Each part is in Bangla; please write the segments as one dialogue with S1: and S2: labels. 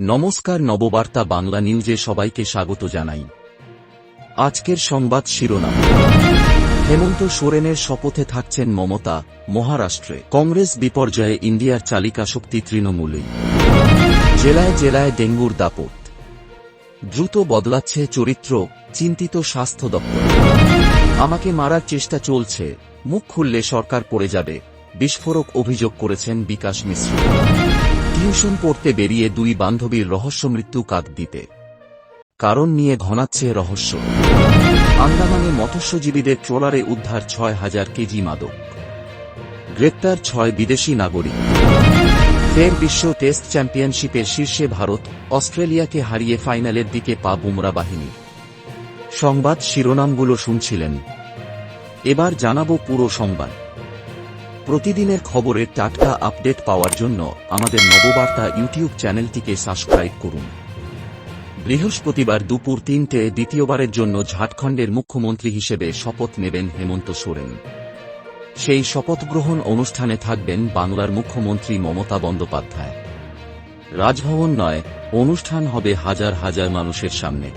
S1: নমস্কার নববার্তা বাংলা নিউজে সবাইকে স্বাগত জানাই। আজকের সংবাদ শিরোনাম। হেমন্ত সোরেনের শপথে থাকছেন মমতা, মহারাষ্ট্রে। কংগ্রেস বিপর্যয়ে ইন্ডিয়ার চালিকা শক্তি তৃণমূলই। জেলায় জেলায় ডেঙ্গুর দাপট। দ্রুত বদলাচ্ছে চরিত্র, চিন্তিত স্বাস্থ্য দপ্তর। আমাকে মারার চেষ্টা চলছে, মুখ খুললে সরকার পড়ে যাবে, বিস্ফোরক অভিযোগ করেছেন বিকাশ মিশ্র। টিউশন পড়তে বেরিয়ে দুই বান্ধবীর রহস্য মৃত্যু কাক দিতে। কারণ নিয়ে ঘনাচ্ছে রহস্য। আন্দামানে মৎস্যজীবীদের ট্রলারে উদ্ধার ছয় হাজার কেজি মাদক। গ্রেপ্তার ছয় বিদেশি নাগরিক। ফের বিশ্ব টেস্ট চ্যাম্পিয়নশিপের শীর্ষে ভারত, অস্ট্রেলিয়াকে হারিয়ে ফাইনালের দিকে পা বুমরা বাহিনী। সংবাদ শিরোনামগুলো শুনছিলেন। এবার জানাব পুরো সংবাদ। প্রতিদিনের খবরের টাটকা আপডেট পাওয়ার জন্য আমাদের নববার্তা ইউটিউব চ্যানেলটিকে সাবস্ক্রাইব করুন। বৃহস্পতিবার দুপুর তিনটে দ্বিতীয়বারের জন্য ঝাড়খণ্ডের মুখ্যমন্ত্রী হিসেবে শপথ নেবেন হেমন্ত সোরেন। সেই শপথ গ্রহণ অনুষ্ঠানে থাকবেন বাংলার মুখ্যমন্ত্রী মমতা বন্দ্যোপাধ্যায়। রাজভবন নয়, অনুষ্ঠান হবে হাজার হাজার মানুষের সামনে।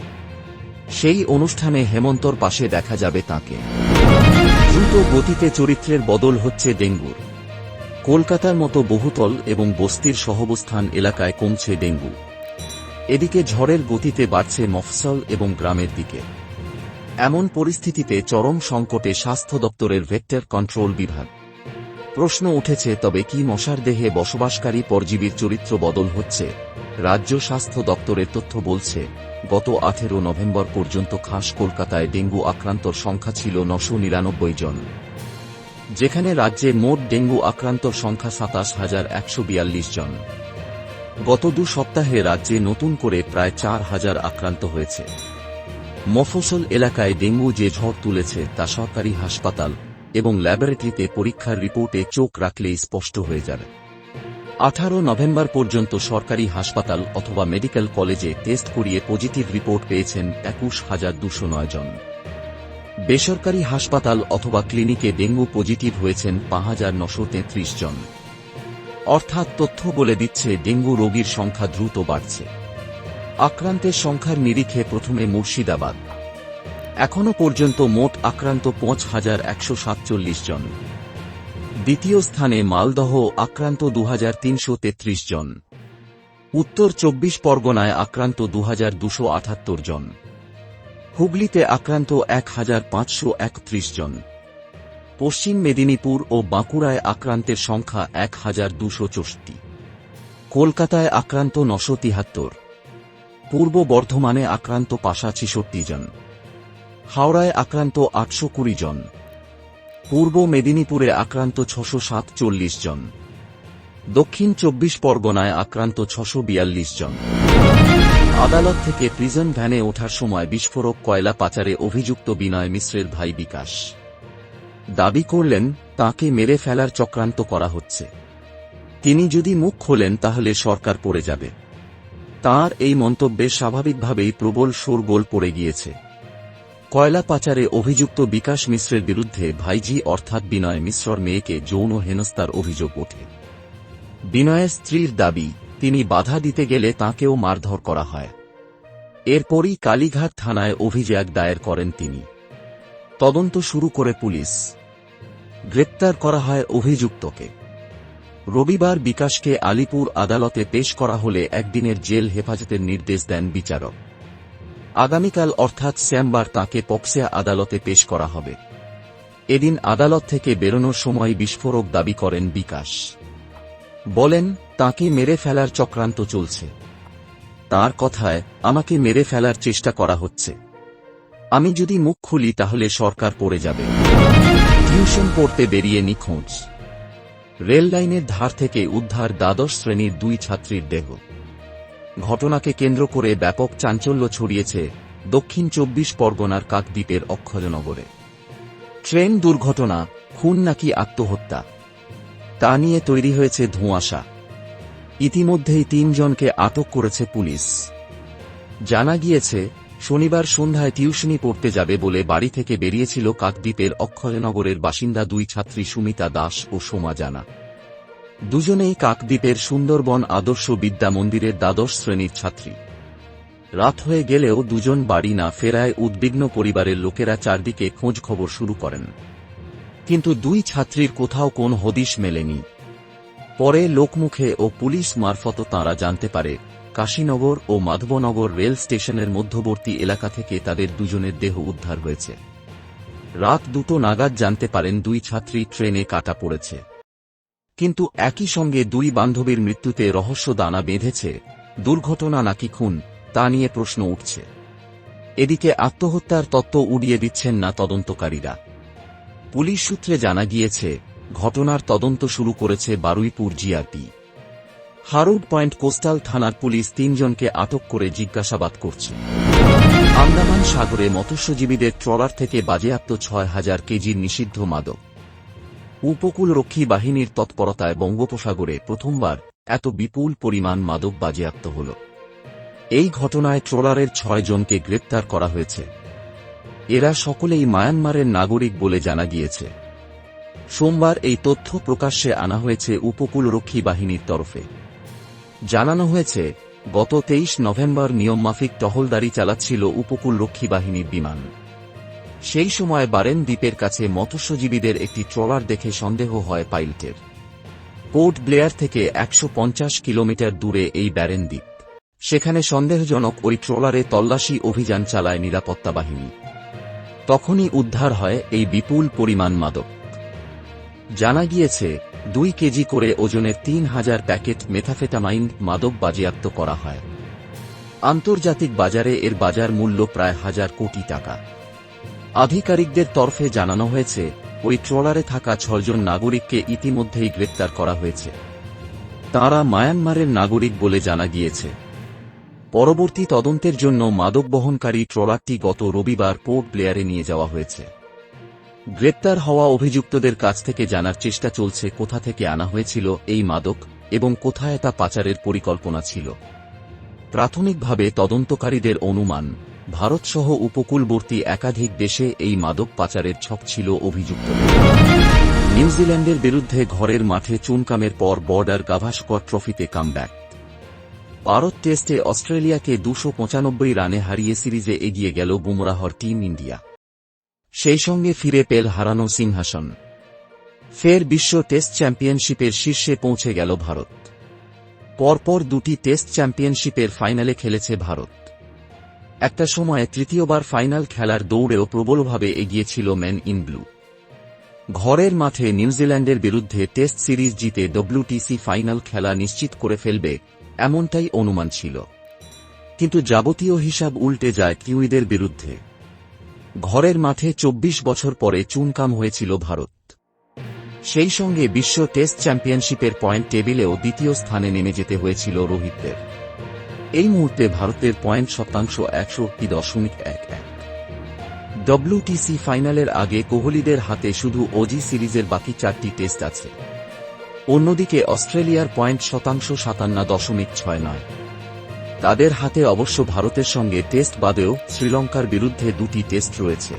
S1: সেই অনুষ্ঠানে হেমন্তর পাশে দেখা যাবে তাকে। দ্রুত গতিতে চরিত্রের বদল হচ্ছে ডেঙ্গুর। কলকাতার মতো বহুতল এবং বস্তির সহবস্থান এলাকায় কমছে ডেঙ্গু। এদিকে ঝড়ের গতিতে বাড়ছে মফসল এবং গ্রামের দিকে। এমন পরিস্থিতিতে চরম সংকটে স্বাস্থ্য দপ্তরের ভেক্টর কন্ট্রোল বিভাগ। প্রশ্ন উঠেছে, তবে কি মশার দেহে বসবাসকারী পরজীবীর চরিত্র বদল হচ্ছে? রাজ্য স্বাস্থ্য দপ্তরের তথ্য বলছে গত আঠেরো নভেম্বর পর্যন্ত খাস কলকাতায় ডেঙ্গু আক্রান্তর সংখ্যা ছিল নশো নিরানব্বই জন। যেখানে রাজ্যে মোট ডেঙ্গু আক্রান্তর সংখ্যা সাতাশ হাজার একশো বিয়াল্লিশ জন। গত দু সপ্তাহে রাজ্যে নতুন করে প্রায় চার হাজার আক্রান্ত হয়েছে। মফসল এলাকায় ডেঙ্গু যে ঝড় তুলেছে তা সরকারি হাসপাতাল এবং ল্যাবরেটরিতে পরীক্ষার রিপোর্টে চোখ রাখলেই স্পষ্ট হয়ে যাবে। আঠারো নভেম্বর পর্যন্ত সরকারি হাসপাতাল অথবা মেডিকেল কলেজে টেস্ট করিয়ে পজিটিভ রিপোর্ট পেয়েছেন একুশ হাজার দুশো নয় জন। বেসরকারি হাসপাতাল অথবা ক্লিনিকে ডেঙ্গু পজিটিভ হয়েছেন পাঁচ হাজার নশো তেত্রিশ জন। অর্থাৎ তথ্য বলে দিচ্ছে ডেঙ্গু রোগীর সংখ্যা দ্রুত বাড়ছে। আক্রান্তের সংখ্যার নিরিখে প্রথমে মুর্শিদাবাদ। এখনও পর্যন্ত মোট আক্রান্ত পাঁচ হাজার একশো সাতচল্লিশ জন। দ্বিতীয় স্থানে মালদহ আক্রান্ত দু হাজার তিনশো তেত্রিশ জন। উত্তর চব্বিশ পরগনায় আক্রান্ত দু জন। হুগলিতে আক্রান্ত এক হাজার পাঁচশো একত্রিশ জন। পশ্চিম মেদিনীপুর ও বাঁকুড়ায় আক্রান্তের সংখ্যা এক কলকাতায় আক্রান্ত নশো তিহাত্তর। পূর্ব বর্ধমানে আক্রান্ত পাশা ছিষট্টি জন। হাওড়ায় আক্রান্ত আটশো কুড়ি জন। পূর্ব মেদিনীপুরে আক্রান্ত ছশো সাতচল্লিশ জন। দক্ষিণ চব্বিশ পরগনায় আক্রান্ত ছশো বিয়াল্লিশ জন। আদালত থেকে প্রিজন ভ্যানে ওঠার সময় বিস্ফোরক কয়লা পাচারে অভিযুক্ত বিনয় মিশ্রের ভাই বিকাশ। দাবি করলেন, তাকে মেরে ফেলার চক্রান্ত করা হচ্ছে। তিনি যদি মুখ খোলেন, তাহলে সরকার পড়ে যাবে। তার এই মন্তব্যে স্বাভাবিকভাবেই প্রবল শোরগোল পড়ে গিয়েছে। কয়লা পাচারে অভিযুক্ত বিকাশ মিশ্রের বিরুদ্ধে ভাইজি অর্থাৎ বিনয় মিশ্রর মেয়েকে যৌন হেনস্তার অভিযোগ ওঠে। বিনয়ের স্ত্রীর দাবি, তিনি বাধা দিতে গেলে তাঁকেও মারধর করা হয়। এরপরই কালীঘাট থানায় অভিযোগ দায়ের করেন তিনি। তদন্ত শুরু করে পুলিশ। গ্রেপ্তার করা হয় অভিযুক্তকে। রবিবার বিকাশকে আলিপুর আদালতে পেশ করা হলে একদিনের জেল হেফাজতের নির্দেশ দেন বিচারক। আগামীকাল অর্থাৎ শ্যামবার তাঁকে পক্সিয়া আদালতে পেশ করা হবে। এদিন আদালত থেকে বেরোনোর সময় বিস্ফোরক দাবি করেন বিকাশ। বলেন, তাকে মেরে ফেলার চক্রান্ত চলছে। তার কথায় আমাকে মেরে ফেলার চেষ্টা করা হচ্ছে। আমি যদি মুখ খুলি তাহলে সরকার পড়ে যাবে। টিউশন পড়তে বেরিয়ে নিখোঁজ। রেল লাইনের ধার থেকে উদ্ধার দ্বাদশ শ্রেণির দুই ছাত্রীর দেহ। ঘটনাকে কেন্দ্র করে ব্যাপক চাঞ্চল্য ছড়িয়েছে দক্ষিণ চব্বিশ পরগনার কাকদ্বীপের অক্ষয়নগরে। ট্রেন দুর্ঘটনা, খুন নাকি আত্মহত্যা? তা নিয়ে তৈরি হয়েছে ধোঁয়াশা। ইতিমধ্যেই তিনজনকে আটক করেছে পুলিশ। জানা গিয়েছে, শনিবার সন্ধ্যায় টিউশনি পড়তে যাবে বলে বাড়ি থেকে বেরিয়েছিল কাকদ্বীপের অক্ষয়নগরের বাসিন্দা দুই ছাত্রী সুমিতা দাস ও সোমা জানা। দুজনেই কাকদ্বীপের সুন্দরবন আদর্শ বিদ্যা মন্দিরের দ্বাদশ শ্রেণির ছাত্রী। রাত হয়ে গেলেও দুজন বাড়ি না ফেরায় উদ্বিগ্ন পরিবারের লোকেরা চারদিকে খোঁজ খবর শুরু করেন। কিন্তু দুই ছাত্রীর কোথাও কোন হদিশ মেলেনি। পরে লোকমুখে ও পুলিশ মারফত তাঁরা জানতে পারে, কাশীনগর ও মাধবনগর রেল স্টেশনের মধ্যবর্তী এলাকা থেকে তাদের দুজনের দেহ উদ্ধার হয়েছে। রাত দুটো নাগাদ জানতে পারেন দুই ছাত্রী ট্রেনে কাটা পড়েছে। কিন্তু একই সঙ্গে দুই বান্ধবীর মৃত্যুতে রহস্য দানা বেঁধেছে। দুর্ঘটনা নাকি খুন, তা নিয়ে প্রশ্ন উঠছে। এদিকে আত্মহত্যার তত্ত্ব উড়িয়ে দিচ্ছেন না তদন্তকারীরা। পুলিশ সূত্রে জানা গিয়েছে, ঘটনার তদন্ত শুরু করেছে Baruipur GRP Harwood point coastal থানার পুলিশ তিনজনকে আটক করে জিজ্ঞাসাবাদ করছে। আন্দামান সাগরে মৎস্যজীবীদের ট্রলার থেকে বাজেয়াপ্ত ছয় হাজার কেজির নিষিদ্ধ মাদক। উপকূলরক্ষী বাহিনীর তৎপরতায় বঙ্গোপসাগরে প্রথমবার এত বিপুল পরিমাণ মাদক বাজেয়াপ্ত হল। এই ঘটনায় ট্রলারের ছয় জনকে গ্রেপ্তার করা হয়েছে। এরা সকলেই মায়ানমারের নাগরিক বলে জানা গিয়েছে। সোমবার এই তথ্য প্রকাশ্যে আনা হয়েছে উপকূলরক্ষী বাহিনীর তরফে। জানানো হয়েছে, গত তেইশ নভেম্বর নিয়মমাফিক টহলদারি চালাচ্ছিল উপকূলরক্ষী বাহিনীর বিমান। সেই সময় বারেন দ্বীপের কাছে মৎস্যজীবীদের একটি ট্রলার দেখে সন্দেহ হয় পাইলটের। পোর্ট ব্লেয়ার থেকে একশ পঞ্চাশ কিলোমিটার দূরে এই ব্যারেন দ্বীপ। সেখানে সন্দেহজনক ওই ট্রলারে তল্লাশি অভিযান চালায় নিরাপত্তা বাহিনী। তখনই উদ্ধার হয় এই বিপুল পরিমাণ মাদক। জানা গিয়েছে, দুই কেজি করে ওজনের তিন হাজার প্যাকেট মেথাফেটামাইন মাদক বাজেয়াপ্ত করা হয়। আন্তর্জাতিক বাজারে এর বাজার মূল্য প্রায় হাজার কোটি টাকা। আধিকারিকদের তরফে জানানো হয়েছে, ওই ট্রলারে থাকা ছজন নাগরিককে ইতিমধ্যেই গ্রেপ্তার করা হয়েছে। তাঁরা মায়ানমারের নাগরিক বলে জানা গিয়েছে। পরবর্তী তদন্তের জন্য মাদক বহনকারী ট্রলারটি গত রবিবার পোর্ট ব্লেয়ারে নিয়ে যাওয়া হয়েছে। গ্রেপ্তার হওয়া অভিযুক্তদের কাছ থেকে জানার চেষ্টা চলছে কোথা থেকে আনা হয়েছিল এই মাদক এবং কোথায় তা পাচারের পরিকল্পনা ছিল। প্রাথমিকভাবে তদন্তকারীদের অনুমান ভারতসহ উপকূলবর্তী একাধিক দেশে এই মাদক পাচারের ছক ছিল অভিযুক্ত। নিউজিল্যান্ডের বিরুদ্ধে ঘরের মাঠে চুনকামের পর বর্ডার গাভাস্কর ট্রফিতে কামব্যাক। ভারত টেস্টে অস্ট্রেলিয়াকে দুশো পঁচানব্বই রানে হারিয়ে সিরিজে এগিয়ে গেল বুমরাহর টিম ইন্ডিয়া। সেই সঙ্গে ফিরে পেল হারানো সিংহাসন। ফের বিশ্ব টেস্ট চ্যাম্পিয়নশিপের শীর্ষে পৌঁছে গেল ভারত। পরপর দুটি টেস্ট চ্যাম্পিয়নশিপের ফাইনালে খেলেছে ভারত। একটা সময়ে তৃতীয়বার ফাইনাল খেলার দৌড়েও প্রবলভাবে এগিয়েছিল ম্যান ইন ব্লু। ঘরের মাঠে নিউজিল্যান্ডের বিরুদ্ধে টেস্ট সিরিজ জিতে ডব্লিউটিসি ফাইনাল খেলা নিশ্চিত করে ফেলবে এমনটাই অনুমান ছিল। কিন্তু যাবতীয় হিসাব উল্টে যায় কিউইদের বিরুদ্ধে। ঘরের মাঠে ২৪ বছর পরে চুনকাম হয়েছিল ভারত। সেই সঙ্গে বিশ্ব টেস্ট চ্যাম্পিয়নশিপের পয়েন্ট টেবিলেও দ্বিতীয় স্থানে নেমে যেতে হয়েছিল রোহিতদের। এই মুহূর্তে ভারতের পয়েন্ট শতাংশ একশো দশমিক এক এক। ডব্লিউটিসি ফাইনালের আগে কোহলিদের হাতে শুধু ওজি সিরিজের বাকি চারটি টেস্ট আছে। অন্যদিকে অস্ট্রেলিয়ার পয়েন্ট শতাংশ সাতান্ন দশমিক ছয় নয়। তাদের হাতে অবশ্য ভারতের সঙ্গে টেস্ট বাদেও শ্রীলঙ্কার বিরুদ্ধে দুটি টেস্ট রয়েছে।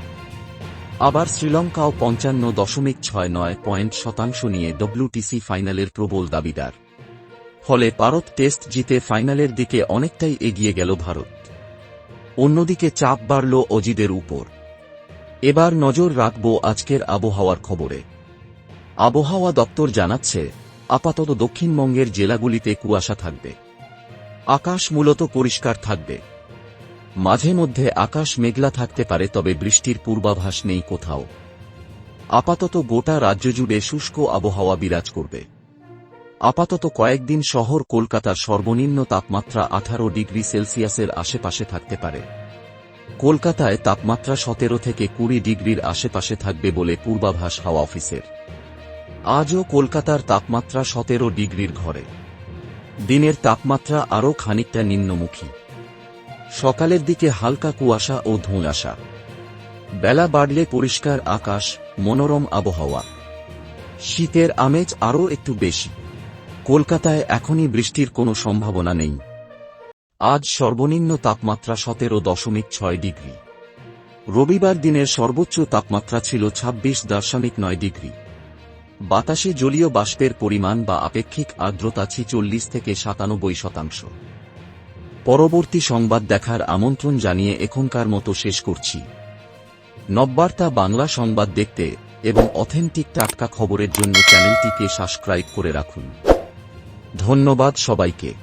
S1: আবার শ্রীলঙ্কাও পঞ্চান্ন দশমিক ছয় নয় পয়েন্ট শতাংশ নিয়ে ডব্লিউটিসি ফাইনালের প্রবল দাবিদার। ফলে ভারত টেস্ট জিতে ফাইনালের দিকে অনেকটাই এগিয়ে গেল ভারত। অন্যদিকে চাপ বাড়ল অজিদের উপর। এবার নজর রাখব আজকের আবহাওয়ার খবরে। আবহাওয়া দপ্তর জানাচ্ছে, আপাতত দক্ষিণবঙ্গের জেলাগুলিতে কুয়াশা থাকবে। আকাশ মূলত পরিষ্কার থাকবে। মাঝে মধ্যে আকাশ মেঘলা থাকতে পারে, তবে বৃষ্টির পূর্বাভাস নেই কোথাও। আপাতত গোটা রাজ্য জুড়ে শুষ্ক আবহাওয়া বিরাজ করবে। আপাতত কয়েকদিন শহর কলকাতার সর্বনিম্ন তাপমাত্রা আঠারো ডিগ্রি সেলসিয়াসের আশেপাশে থাকতে পারে। কলকাতায় তাপমাত্রা সতেরো থেকে কুড়ি ডিগ্রির আশেপাশে থাকবে বলে পূর্বাভাস হাওয়া অফিসের। আজও কলকাতার তাপমাত্রা সতেরো ডিগ্রির ঘরে। দিনের তাপমাত্রা আরও খানিকটা নিম্নমুখী। সকালের দিকে হালকা কুয়াশা ও ধোঁয়াশা বেলা বাড়লে পরিষ্কার আকাশ, মনোরম আবহাওয়া। শীতের আমেজ আরও একটু বেশি। কলকাতায় এখনই বৃষ্টির কোনো সম্ভাবনা নেই। আজ সর্বনিম্ন তাপমাত্রা সতেরো দশমিক ছয় ডিগ্রি। রবিবার দিনের সর্বোচ্চ তাপমাত্রা ছিল ছাব্বিশ দশমিক নয় ডিগ্রি। বাতাসে জলীয় বাষ্পের পরিমাণ বা আপেক্ষিক আর্দ্রতা ছিচল্লিশ থেকে সাতানব্বই শতাংশ। পরবর্তী সংবাদ দেখার আমন্ত্রণ জানিয়ে এখনকার মতো শেষ করছি। নববার্তা বাংলা সংবাদ দেখতে এবং অথেন্টিক টাটকা খবরের জন্য চ্যানেলটিকে সাবস্ক্রাইব করে রাখুন। ধন্যবাদ সবাইকে।